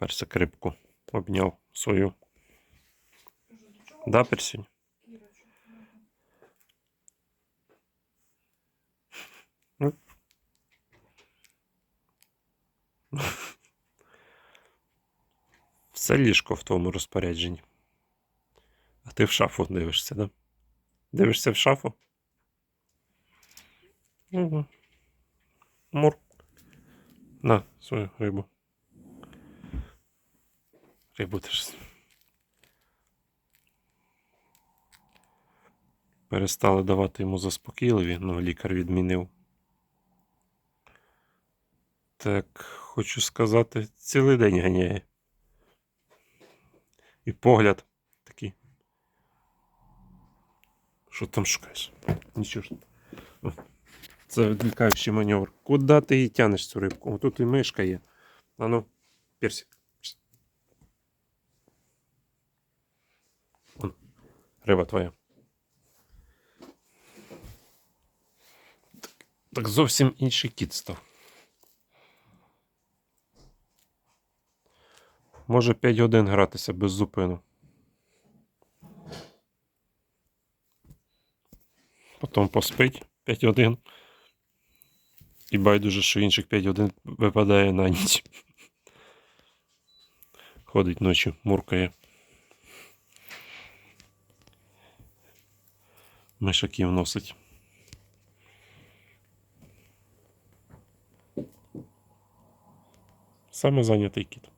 Персик рибку обняв свою. Да, персінь? Ну. Все ліжко в твоєму розпорядженні. А ти в шафу дивишся, да? Дивишся в шафу? Угу. Мур. На свою рибу. Рибу теж. Перестали давати йому заспокійливі, ну лікар відмінив. Так, хочу сказати, цілий день ганяє. І погляд такий. Що там шукаєш? Нічого ж. Це відвлікаючий маневр. Куди ти її тянеш цю рибку? Отут і мишка є. А ну, персик. Риба твоя. Так, так зовсім інший кіт став. Може 5 годин гратися без зупину. Потім поспить 5 годин. І байдуже, що інших 5 годин випадає на ніч. Ходить ночі, муркає. Мишаків носить. Саме зайнятий кіт.